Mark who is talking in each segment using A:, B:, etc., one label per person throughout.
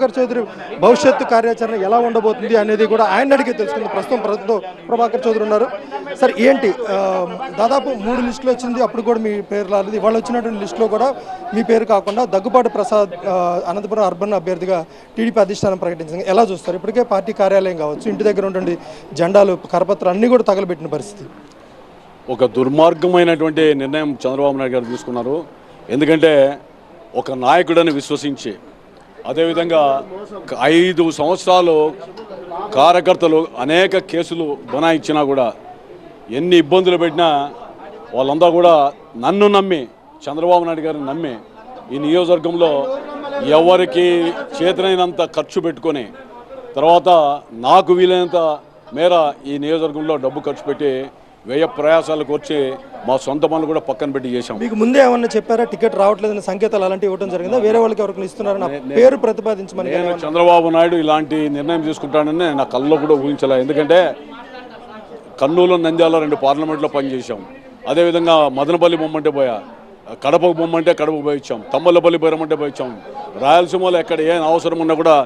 A: ప్రభాకర్ చౌదరి భవిష్యత్తు కార్యాచరణ ఎలా ఉండబోతుంది అనేది కూడా ఆయన అడిగి తెలుసుకుంది. ప్రస్తుతం ప్రస్తుతం ప్రభాకర్ చౌదరి ఉన్నారు. సార్ ఏంటి? దాదాపు మూడు లిస్టులు వచ్చింది. అప్పుడు కూడా మీ పేరు రాలేదు. ఇవాళ వచ్చినటువంటి లిస్టులో కూడా మీ పేరు కాకుండా దగ్గుబాటు ప్రసాద్ అనంతపురం అర్బన్ అభ్యర్థిగా టీడీపీ అధిష్టానం ప్రకటించింది. ఎలా చూస్తారు? ఇప్పటికే పార్టీ కార్యాలయం కావచ్చు ఇంటి దగ్గర ఉన్నటువంటి జెండాలు కరపత్రాలు అన్నీ కూడా తగలబెట్టిన పరిస్థితి.
B: ఒక దుర్మార్గమైనటువంటి నిర్ణయం చంద్రబాబు నాయుడు గారు తీసుకున్నారు. ఎందుకంటే ఒక నాయకుడని విశ్వసించి అదేవిధంగా ఐదు సంవత్సరాలు కార్యకర్తలు అనేక కేసులు బనాయించినా కూడా ఎన్ని ఇబ్బందులు పెట్టినా వాళ్ళంతా కూడా నన్ను నమ్మి చంద్రబాబు నాయుడు గారిని నమ్మి ఈ నియోజకవర్గంలో ఎవరికి చేతనైనంత ఖర్చు పెట్టుకొని తర్వాత నాకు వీలైనంత మేర ఈ నియోజకవర్గంలో డబ్బు ఖర్చు పెట్టి వ్యయ ప్రయాసాలకు వచ్చి మా సొంత పనులు కూడా పక్కన పెట్టి చేశాం.
A: మీకు ముందే ఏమన్నా చెప్పారా? టికెట్ రావట్లేదన్న సంకేతాలు అలాంటివి ఇవ్వడం జరిగిందా? వేరే వాళ్ళకి ఎవరికి ఇస్తున్నారని నా పేరు ప్రతిపాదించమని
B: నేను చంద్రబాబు నాయుడు ఇలాంటి నిర్ణయం తీసుకుంటానని నా కల్లో కూడా ఊహించలే. ఎందుకంటే కర్నూలు నంద్యాల రెండు పార్లమెంట్లో పనిచేశాం. అదేవిధంగా మదనపల్లి బొమ్మంటే పోయా. కడపకు బొమ్మంటే కడపకు పోయించాం తమ్మలపల్లి పోయమంటే పోయించాం రాయలసీమలో ఎక్కడ ఏం అవసరం ఉన్నా కూడా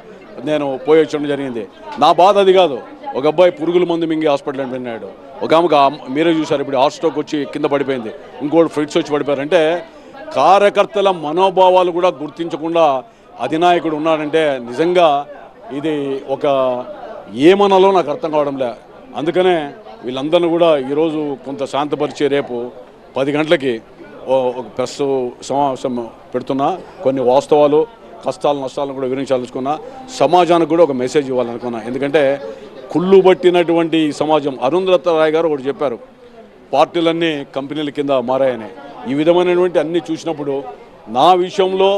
B: నేను పోయి వచ్చడం జరిగింది. నా బాధ అది కాదు. ఒక అబ్బాయి పురుగుల మందు మింగి హాస్పిటల్ వెళ్ళాడు ఒక ఆమెకు మీరే చూసారు ఇప్పుడు హార్ట్ స్ట్రోక్ వచ్చి కింద పడిపోయింది. ఇంకోటి ఫ్రిడ్స్ వచ్చి పడిపోయారంటే కార్యకర్తల మనోభావాలు కూడా గుర్తించకుండా అధినాయకుడు ఉన్నాడంటే నిజంగా ఇది ఒక ఏమనాలో నాకు అర్థం కావడంలే. అందుకనే వీళ్ళందరినీ కూడా ఈరోజు కొంత శాంతపరిచే రేపు పది గంటలకి ఒక ప్రెస్ సమావేశం పెడుతున్నా. కొన్ని వాస్తవాలు కష్టాలు నష్టాలను కూడా వివరించాలనుకున్నా. సమాజానికి కూడా ఒక మెసేజ్ ఇవ్వాలనుకున్నా. ఎందుకంటే కుళ్ళు పట్టినటువంటి ఈ సమాజం. అరుంధత రాయ్ గారు ఒకటి చెప్పారు. పార్టీలన్నీ కంపెనీల కింద మారాయని. ఈ విధమైనటువంటి అన్ని చూసినప్పుడు నా విషయంలో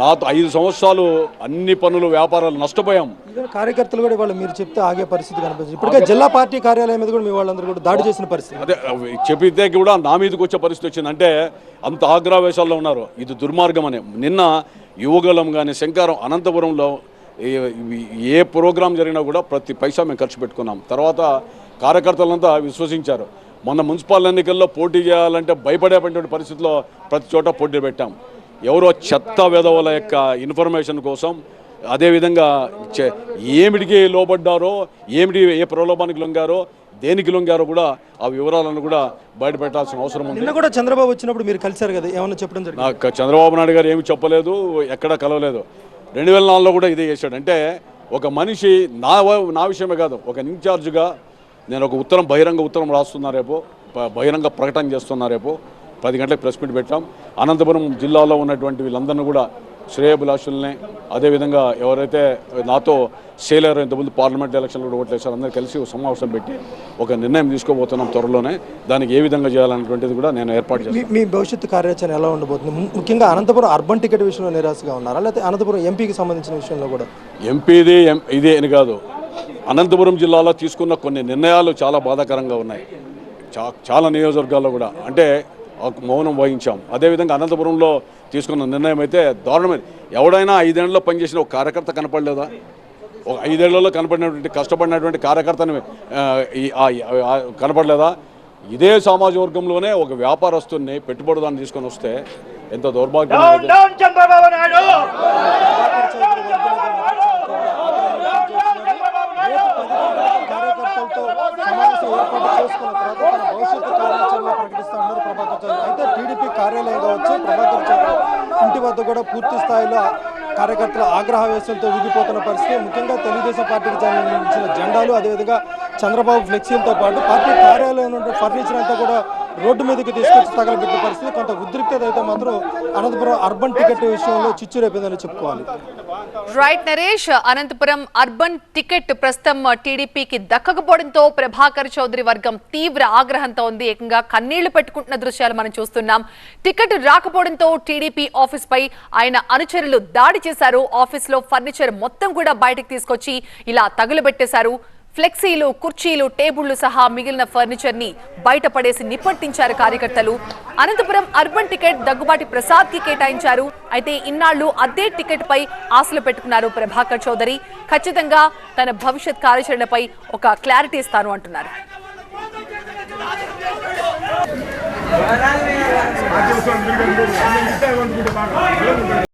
B: నాతో ఐదు సంవత్సరాలు అన్ని పనులు వ్యాపారాలు నష్టపోయాం.
A: కార్యకర్తలు కూడా వాళ్ళు మీరు చెప్తే ఆగే పరిస్థితి కనిపించింది ఇప్పటికే జిల్లా పార్టీ కార్యాలయం మీద కూడా మీ వాళ్ళందరూ కూడా దాడి చేసిన పరిస్థితి.
B: అదే చెప్పితే కూడా నా మీదకి వచ్చే పరిస్థితి వచ్చింది. అంటే అంత ఆగ్రావేశాల్లో ఉన్నారు. ఇది దుర్మార్గం అని నిన్న యువగలం కానీ శంకారం అనంతపురంలో ఏ- ప్రోగ్రాం జరిగినా కూడా ప్రతి పైసా మేము ఖర్చు పెట్టుకున్నాం. తర్వాత కార్యకర్తలంతా విశ్వసించారు. మొన్న మున్సిపల్ ఎన్నికల్లో పోటీ చేయాలంటే భయపడేటువంటి పరిస్థితిలో ప్రతి చోట పోటీ పెట్టాం. ఎవరో చెత్త వెధవల యొక్క ఇన్ఫర్మేషన్ కోసం అదేవిధంగా ఏమిటికి లోబడ్డారో ఏమిటి ఏ ప్రలోభానికి లొంగారో దేనికి లొంగారో కూడా ఆ వివరాలను కూడా బయట పెట్టాల్సిన అవసరం ఉంది.
A: నిన్న కూడా చంద్రబాబు వచ్చినప్పుడు మీరు కలిశారు కదా ఏమన్నా చెప్పడం జరిగింది?
B: నాకు చంద్రబాబు నాయుడు గారు ఏమి చెప్పలేదు ఎక్కడా కలవలేదు. రెండు వేల నాలుగులో కూడా ఇదే చేశాడు. అంటే ఒక మనిషి నా నా విషయమే కాదు ఒక ఇన్ఛార్జ్గా నేను ఒక ఉత్తరం బహిరంగ ఉత్తరం రాస్తున్నా రేపు బహిరంగ ప్రకటన చేస్తున్నా రేపు పది గంటలకు ప్రెస్ మీట్ పెట్టాం. అనంతపురం జిల్లాలో ఉన్నటువంటి వీళ్ళందరినీ కూడా శ్రేయభిలాషుల్ని అదేవిధంగా ఎవరైతే నాతో సేలర్ ఇంతకుముందు పార్లమెంట్ ఎలక్షన్లు కూడా ఓట్లేసారు అందరూ కలిసి ఒక సమావేశం పెట్టి ఒక నిర్ణయం తీసుకోబోతున్నాం త్వరలోనే. దానికి ఏ విధంగా చేయాలనేటువంటిది కూడా నేను ఏర్పాటు చేస్తాను.
A: మీ భవిష్యత్తు కార్యాచరణ ఎలా ఉండబోతుంది? ముఖ్యంగా అనంతపురం అర్బన్ టికెట్ విషయంలో నిరాశగా ఉన్నారా? లేకపోతే అనంతపురం ఎంపీకి సంబంధించిన విషయంలో కూడా?
B: ఎంపీది ఎం ఇదే అని కాదు. అనంతపురం జిల్లాలో తీసుకున్న కొన్ని నిర్ణయాలు చాలా బాధాకరంగా ఉన్నాయి. చా చాలా నియోజకవర్గాల్లో కూడా. అంటే మౌనం వహించాం. అదేవిధంగా అనంతపురంలో తీసుకున్న నిర్ణయం అయితే దారుణమైన ఎవడైనా ఐదేళ్ళలో పనిచేసిన ఒక కార్యకర్త కనపడలేదా? ఒక ఐదేళ్ళలో కనపడినటువంటి కష్టపడినటువంటి కార్యకర్తని కనపడలేదా? ఇదే సమాజ వర్గంలోనే ఒక వ్యాపారస్తుని పెట్టుబడిదాన్ని తీసుకొని వస్తే ఎంత దౌర్భాగ్యం అనేది.
C: డౌన్ చంద్రబాబు నాయుడు
A: కార్యకర్తలతో సమావేశం ఏర్పాటు చేసుకున్న తర్వాత తన భవిష్యత్తు కార్యాచరణ ప్రకటిస్తా ఉన్నారు ప్రభాకర్ చౌదరి అయితే టీడీపీ కార్యాలయం కావచ్చు ప్రభాకర్ చౌదరి ఇంటి వద్ద కూడా పూర్తి స్థాయిలో ఆగ్రహ ఆగ్రహవేశంతో విగిపోతున్న పరిస్థితి. ముఖ్యంగా తెలుగుదేశం పార్టీకి సంబంధించిన జెండాలు అదేవిధంగా చంద్రబాబు ఫ్లెక్సీలతో పాటు పార్టీ కార్యాలయం నుండి ఫర్నిచర్ అంతా కూడా రోడ్డు మీదకి తీసుకొచ్చి తగలబెట్టిన పరిస్థితి. కొంత ఉద్రిక్తత అయితే మాత్రం అనంతపురం అర్బన్ టికెట్ విషయంలో చిచ్చు రేపిందని చెప్పుకోవాలి.
D: Right Naresh Anantapuram urban ticket ప్రస్తుతం టీడీపీకి దక్కకపోవడంతో ప్రభాకర్ చౌదరి వర్గం తీవ్ర ఆగ్రహంతో ఉంది. ఏకంగా కన్నీళ్ళు పెట్టుకుంటున్న దృశ్యాలు మనం చూస్తున్నాం. టికెట్ రాకపోవడంతో టీడీపీ ఆఫీస్ పై ఆయన అనుచరులు దాడి చేశారు. ఆఫీస్లో ఫర్నిచర్ మొత్తం కూడా బయటకు తీసుకొచ్చి ఇలా తగులబెట్టేశారు. ఫ్లెక్సీలు కుర్చీలు టేబుళ్ళు సహా మిగిలిన ఫర్నిచర్ని బయటపడేసి నిప్పంటించారు నిప్పట్టించారు కార్యకర్తలు. అనంతపురం అర్బన్ టికెట్ దగ్గుబాటి ప్రసాద్కి కేటాయించారు. అయితే ఇన్నాళ్ళు అదే టికెట్ పై ఆశలు పెట్టుకున్నారు ప్రభాకర్ చౌదరి. ఖచ్చితంగా తన భవిష్యత్ కార్యాచరణపై ఒక క్లారిటీ ఇస్తాను అంటున్నారు.